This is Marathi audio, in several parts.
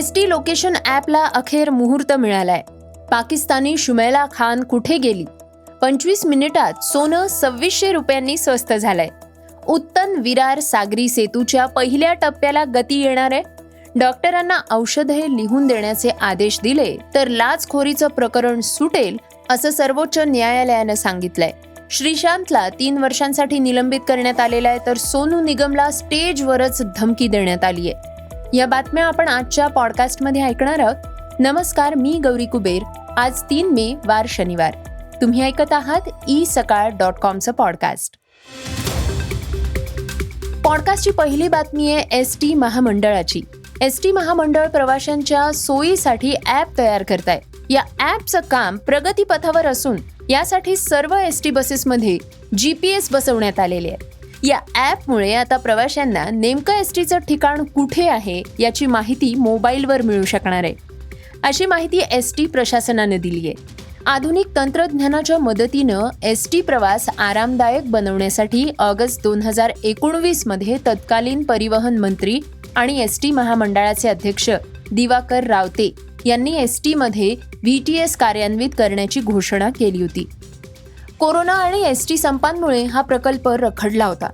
एस टी लोकेशन ॲपला अखेर मुहूर्त मिळालाय. पाकिस्तानी शुमैला खान कुठे गेली? पंचवीस मिनिटात सोनं सव्वीसशे रुपयांनी स्वस्त झालंय. उत्तन विरार सागरी सेतूच्या पहिल्या टप्प्याला गती येणार आहे. डॉक्टरांना औषधे लिहून देण्याचे आदेश दिले तर लाचखोरीचं प्रकरण सुटेल असं सर्वोच्च न्यायालयानं सांगितलंय. श्रीशांतला तीन वर्षांसाठी निलंबित करण्यात आलेलं आहे तर सोनू निगमला स्टेजवरच धमकी देण्यात आली आहे या बातम्या आपण आजच्या पॉडकास्टमध्ये ऐकणार आहोत. नमस्कार मी गौरी कुबेर. आज तीन मे वार शनिवार. तुम्ही ऐकत आहात ई सकाळ डॉट कॉमचं पॉडकास्ट पॉडकास्टची पहिली बातमी आहे एस टी महामंडळाची. एस टी महामंडळ प्रवाशांच्या सोयीसाठी ॲप तयार करताय. या ॲपचं काम प्रगतीपथावर असून यासाठी सर्व एस टी बसेसमध्ये जी पी एस बसवण्यात आलेले आहे. या ॲपमुळे आता प्रवाशांना नेमकं एस टीचं ठिकाण कुठे आहे याची माहिती मोबाईलवर मिळू शकणार आहे. अशी माहिती एस टी प्रशासनानं दिली आहे. आधुनिक तंत्रज्ञानाच्या मदतीनं एस टी प्रवास आरामदायक बनवण्यासाठी ऑगस्ट दोन हजार एकोणवीसमध्ये तत्कालीन परिवहन मंत्री आणि एस टी महामंडळाचे अध्यक्ष दिवाकर रावते यांनी एस टीमध्ये व्ही टी एस कार्यान्वित करण्याची घोषणा केली होती. कोरोना आणि एस टी संपांमुळे हा प्रकल्प रखडला होता.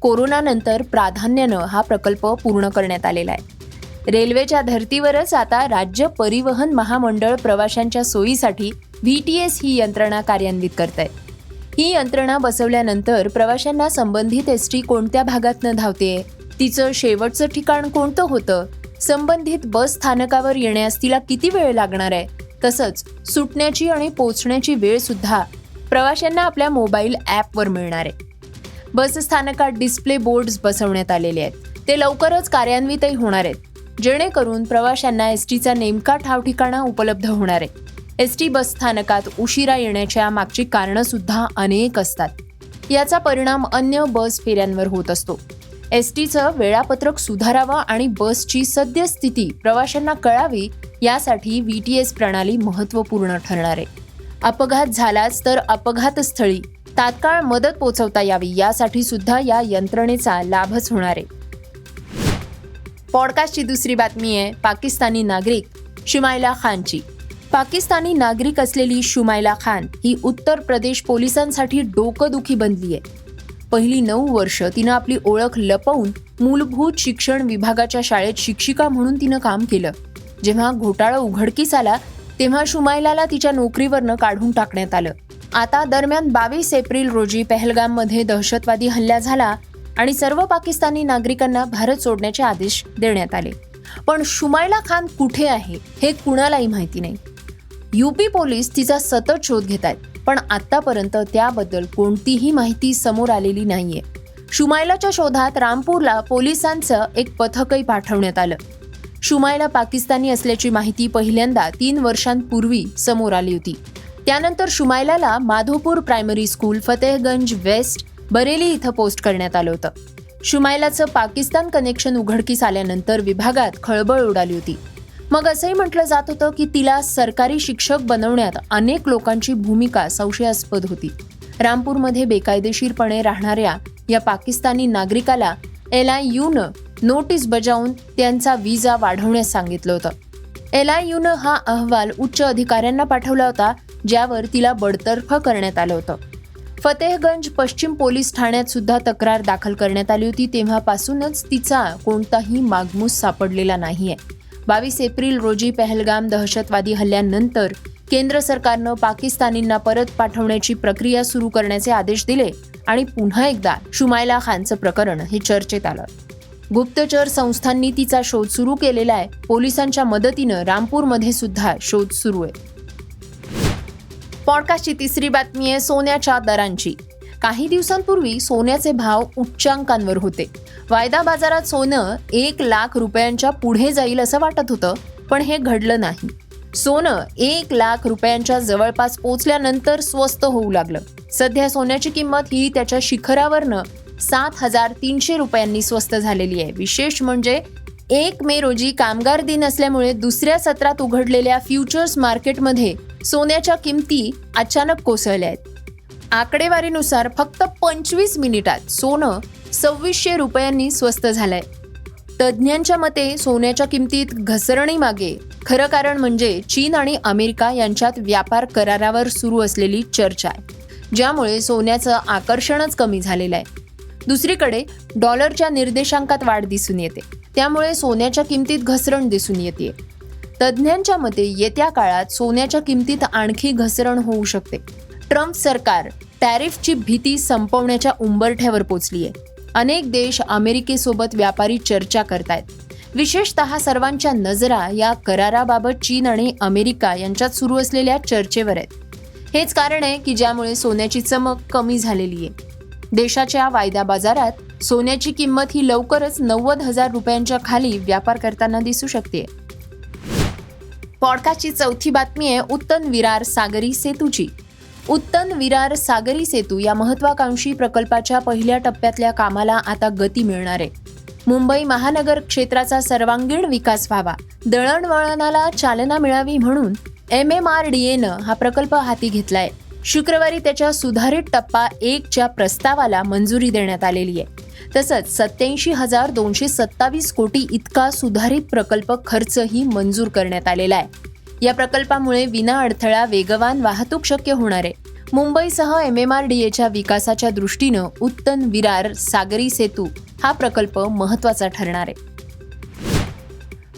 कोरोनानंतर प्राधान्यानं हा प्रकल्प पूर्ण करण्यात आलेला आहे. रेल्वेच्या धर्तीवरच आता राज्य परिवहन महामंडळ प्रवाशांच्या सोयीसाठी व्ही टी एस ही यंत्रणा कार्यान्वित करत आहे ही यंत्रणा बसवल्यानंतर प्रवाशांना संबंधित एस टी कोणत्या भागातनं धावते तिचं शेवटचं ठिकाण कोणतं होतं? संबंधित बस स्थानकावर येण्यास तिला किती वेळ लागणार आहे? तसंच सुटण्याची आणि पोचण्याची वेळ सुद्धा प्रवाशांना आपल्या मोबाईल ॲपवर मिळणार आहे. बस स्थानकात डिस्प्ले बोर्ड्स बसवण्यात आलेले आहेत. ते लवकरच कार्यान्वितही होणार आहेत. जेणेकरून प्रवाशांना एस टीचा नेमका ठाव ठिकाणा उपलब्ध होणार आहे. एस टी बस स्थानकात उशिरा येण्याच्या मागची कारणंसुद्धा अनेक असतात. याचा परिणाम अन्य बस फेऱ्यांवर होत असतो. एस टीचं वेळापत्रक सुधारावं आणि बसची सद्यस्थिती प्रवाशांना कळावी यासाठी व्ही टी एस प्रणाली महत्त्वपूर्ण ठरणार आहे. अपघात झालाच तर अपघातस्थळी तात्काळ मदत पोचवता यावी यासाठी सुद्धा या यंत्रणेचा लाभच होणार आहे. पॉडकास्टची दुसरी बातमी आहे पाकिस्तानी नागरिक शुमायला खानची. पाकिस्तानी नागरिक असलेली शुमायला खान ही उत्तर प्रदेश पोलिसांसाठी डोकंदुखी बनली आहे. पहिली नऊ वर्ष तिनं आपली ओळख लपवून मूलभूत शिक्षण विभागाच्या शाळेत शिक्षिका म्हणून तिनं काम केलं. जेव्हा घोटाळा उघडकीस आला तेव्हा शुमायलाला तिच्या नोकरीवरनं काढून टाकण्यात आलं. आता दरम्यान बावीस एप्रिल रोजी पहलगाममध्ये दहशतवादी हल्ला झाला आणि सर्व पाकिस्तानी नागरिकांना भारत सोडण्याचे आदेश देण्यात आले. पण शुमायला खान कुठे आहे हे कुणालाही माहिती नाही. युपी पोलीस तिचा सतत शोध घेत आहेत पण आतापर्यंत त्याबद्दल कोणतीही माहिती समोर आलेली नाहीये. शुमायलाच्या शोधात रामपूरला पोलिसांचं एक पथकही पाठवण्यात आलं. शुमायला पाकिस्तानी असल्याची माहिती पहिल्यांदा तीन वर्षांपूर्वी समोर आली होती. त्यानंतर शुमायलाला Madhopur primary school Fatehganj west Bareilly इथं पोस्ट करण्यात आलं होतं. शुमायलाचं पाकिस्तान कनेक्शन उघडकीस आल्यानंतर विभागात खळबळ उडाली होती. मग असंही म्हटलं जात होतं की तिला सरकारी शिक्षक बनवण्यात अनेक लोकांची भूमिका संशयास्पद होती. रामपूरमध्ये बेकायदेशीरपणे राहणाऱ्या या पाकिस्तानी नागरिकाला एल आय यूनं नोटीस बजावून त्यांचा विजा वाढवण्यास सांगितलं होतं. एल आय यूनं हा अहवाल उच्च अधिकाऱ्यांना पाठवला होता ज्यावर तिला बडतर्फ करण्यात आलं होतं. फतेहगंज पश्चिम पोलीस ठाण्यात सुद्धा तक्रार दाखल करण्यात आली होती तेव्हापासूनच तिचा कोणताही मागमूस सापडलेला नाहीये. बावीस एप्रिल रोजी पहलगाम दहशतवादी हल्ल्यानंतर केंद्र सरकारनं पाकिस्तानींना परत पाठवण्याची प्रक्रिया सुरू करण्याचे आदेश दिले आणि पुन्हा एकदा शुमायला खानचं प्रकरण हे चर्चेत आलं. गुप्तचर संस्थांनी तिचा शोध सुरू केलेला आहे. पोलिसांच्या मदतीनं रामपूरमध्ये सुद्धा शोध सुरू आहे. पॉडकास्टची तिसरी बातमी आहे सोन्याच्या दरांची. काही दिवसांपूर्वी सोन्याचे भाव उच्चांकांवर होते. वायदा बाजारात सोनं एक लाख रुपयांच्या पुढे जाईल असं वाटत होतं पण हे घडलं नाही. सोनं एक लाख रुपयांच्या जवळपास पोचल्यानंतर स्वस्त होऊ लागलं. सध्या सोन्याची किंमत ही त्याच्या शिखरावरनं सात हजार तीनशे रुपयांनी स्वस्त झालेली आहे. विशेष म्हणजे एक मे रोजी कामगार दिन असल्यामुळे दुसऱ्या सत्रात उघडलेल्या फ्युचर्स मार्केटमध्ये सोन्याच्या किमती अचानक कोसळल्या आहेत. आकडेवारीनुसार फक्त पंचवीस मिनिटात सोनं सव्वीसशे रुपयांनी स्वस्त झालंय. तज्ज्ञांच्या मते सोन्याच्या किमतीत घसरणीमागे खरं कारण म्हणजे चीन आणि अमेरिका यांच्यात व्यापार करारावर सुरू असलेली चर्चा आहे ज्यामुळे सोन्याचं आकर्षणच कमी झालेलं आहे. दुसरीकडे डॉलरच्या निर्देशांकात वाढ दिसून येते त्यामुळे सोन्याच्या किमतीत घसरण दिसून येते तज्ज्ञांच्या मते येत्या काळात सोन्याच्या किमतीत आणखी घसरण होऊ शकते. ट्रम्प सरकार टॅरिफची भीती संपवण्याच्या उंबरठ्यावर पोचली आहे अनेक देश अमेरिकेसोबत व्यापारी चर्चा करतायत. विशेषतः सर्वांच्या नजरा या कराराबाबत चीन आणि अमेरिका यांच्यात सुरू असलेल्या चर्चेवर आहेत. हेच कारण आहे की ज्यामुळे सोन्याची चमक कमी झालेली आहे. देशाच्या वायदा बाजारात सोन्याची किंमत ही लवकरच नव्वद हजार रुपयांच्या खाली व्यापार करताना दिसू शकते. पॉडकास्टची चौथी बातमी आहे उत्तन विरार सागरी सेतूची. उत्तन विरार सागरी सेतू या महत्वाकांक्षी प्रकल्पाच्या पहिल्या टप्प्यातल्या कामाला आता गती मिळणार आहे. मुंबई महानगर क्षेत्राचा सर्वांगीण विकास व्हावा दळणवळणाला चालना मिळावी म्हणून एम एम आर डी एनं हा प्रकल्प हाती घेतलाय. शुक्रवारी त्याच्या सुधारित टप्पा एकच्या प्रस्तावाला मंजुरी देण्यात आलेली आहे. तसंच सत्याऐंशी हजार दोनशे सत्तावीस कोटी इतका सुधारित प्रकल्प खर्चही मंजूर करण्यात आलेला आहे. या प्रकल्पामुळे विना अडथळा वेगवान वाहतूक शक्य होणार आहे. मुंबईसह एम एम आर डी एच्या विकासाच्या दृष्टीनं उत्तन विरार सागरी सेतू हा प्रकल्प महत्त्वाचा ठरणार आहे.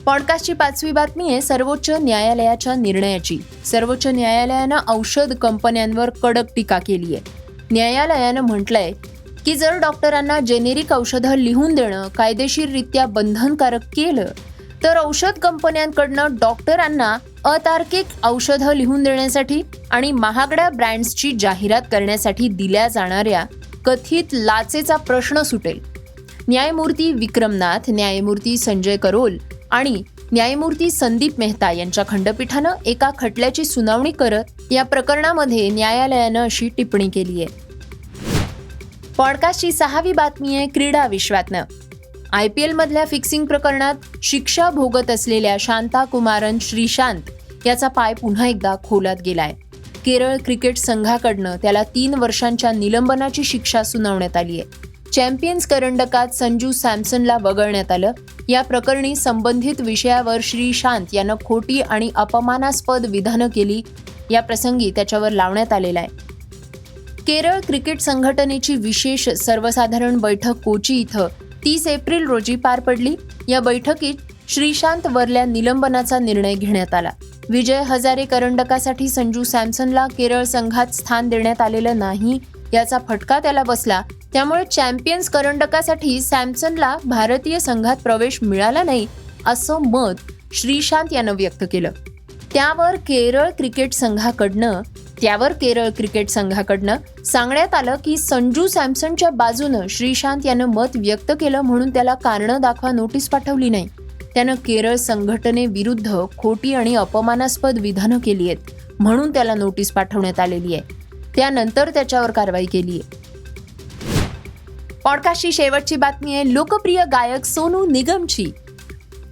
पॉडकास्टची पाचवी बातमी आहे सर्वोच्च न्यायालयाच्या निर्णयाची. सर्वोच्च न्यायालयानं औषध कंपन्यांवर कडक टीका केली आहे. न्यायालयानं म्हटलंय की जर डॉक्टरांना जेनेरिक औषधं लिहून देणं कायदेशीररित्या बंधनकारक केलं तर औषध कंपन्यांकडनं डॉक्टरांना अतार्किक औषधं लिहून देण्यासाठी आणि महागड्या ब्रँड्सची जाहिरात करण्यासाठी दिल्या जाणाऱ्या कथित लाचेचा प्रश्न सुटेल. न्यायमूर्ती विक्रमनाथ न्यायमूर्ती संजय करोल आणि न्यायमूर्ती संदीप मेहता यांच्या खंडपीठानं एका खटल्याची सुनावणी करत या प्रकरणामध्ये न्यायालयानं अशी टिप्पणी केली आहे पॉडकास्टची सहावी बातमी आहे क्रीडा विश्वातनं. आय पी एलमधल्या फिक्सिंग प्रकरणात शिक्षा भोगत असलेल्या शांता कुमारन श्रीशांत याचा पाय पुन्हा एकदा खोलात गेलाय. केरळ क्रिकेट संघाकडनं त्याला तीन वर्षांच्या निलंबनाची शिक्षा सुनावण्यात आली आहे. चॅम्पियन्स करंडकात संजू सॅमसनला वगळण्यात आलं. या प्रकरणी संबंधित विषयावर श्रीशांत यानं खोटी आणि अपमानास्पद विधानं केली. या प्रसंगी त्याच्यावर लावण्यात आलेला आहे. केरळ क्रिकेट संघटनेची विशेष सर्वसाधारण बैठक कोची इथं तीस एप्रिल रोजी पार पडली. या बैठकीत श्रीशांत वरल्या निलंबनाचा निर्णय घेण्यात आला. विजय हजारे करंडकासाठी संजू सॅमसनला केरळ संघात स्थान देण्यात आलेलं नाही याचा फटका त्याला बसला. त्यामुळे चॅम्पियन्स करंडकासाठी सॅमसनला भारतीय संघात प्रवेश मिळाला नाही असं मत श्रीशांत यानं व्यक्त केलं. त्यावर केरळ क्रिकेट संघाकडनं त्यावर केरळ क्रिकेट संघाकडनं सांगण्यात आलं की संजू सॅमसनच्या बाजूनं श्रीशांत यानं मत व्यक्त केलं म्हणून त्याला कारणं दाखवा नोटीस पाठवली नाही. त्यानं केरळ संघटनेविरुद्ध खोटी आणि अपमानास्पद विधानं केली आहेत म्हणून त्याला नोटीस पाठवण्यात आलेली आहे. त्यानंतर त्याच्यावर कारवाई केली आहे. पॉडकास्टची शेवटची बातमी आहे लोकप्रिय गायक सोनू निगमची.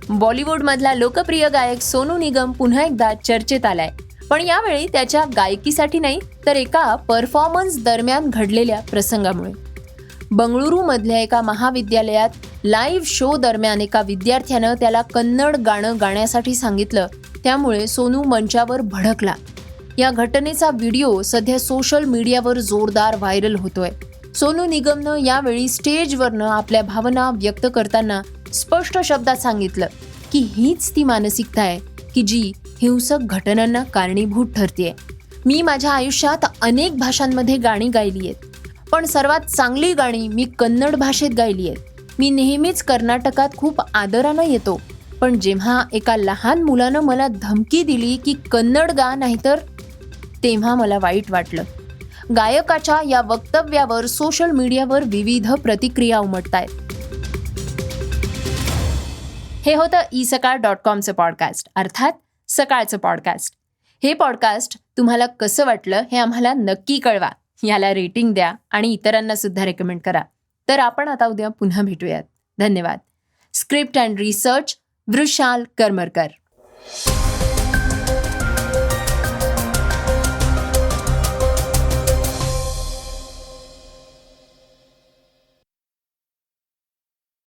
बॉलिवूडमधला लोकप्रिय गायक सोनू निगम पुन्हा एकदा चर्चेत आलाय. पण यावेळी त्याच्या गायकीसाठी नाही तर एका परफॉर्मन्स दरम्यान घडलेल्या प्रसंगामुळे. बंगळुरूमधल्या एका महाविद्यालयात लाईव्ह शो दरम्यान एका विद्यार्थ्यानं त्याला कन्नड गाणं गाण्यासाठी सांगितलं. त्यामुळे सोनू मंचावर भडकला. या घटनेचा व्हिडिओ सध्या सोशल मीडियावर जोरदार व्हायरल होतोय. सोनू निगमनं यावेळी स्टेजवरनं आपल्या भावना व्यक्त करताना स्पष्ट शब्दात सांगितलं की हीच ती मानसिकता आहे की जी हिंसक घटनांना कारणीभूत ठरते मी माझ्या आयुष्यात अनेक भाषांमध्ये गाणी गायली आहेत पण सर्वात चांगली गाणी मी कन्नड भाषेत गायली आहेत मी नेहमीच कर्नाटकात खूप आदरानं येतो. पण जेव्हा एका लहान मुलानं मला धमकी दिली की कन्नड गा नाहीतर तेव्हा मला वाईट वाटलं. गायकाच्या या वक्तव्यावर सोशल मीडियावर विविध प्रतिक्रिया उमटत आहेत हे होतं ई सकाळ डॉट कॉमचं पॉडकास्ट. अर्थात सकाळचं पॉडकास्ट हे पॉडकास्ट तुम्हाला कसं वाटलं हे आम्हाला नक्की कळवा. याला रेटिंग द्या आणि इतरांना सुद्धा रेकमेंड करा. तर आपण आता उद्या पुन्हा भेटूयात. धन्यवाद. Script and research Vrushal Karmarkar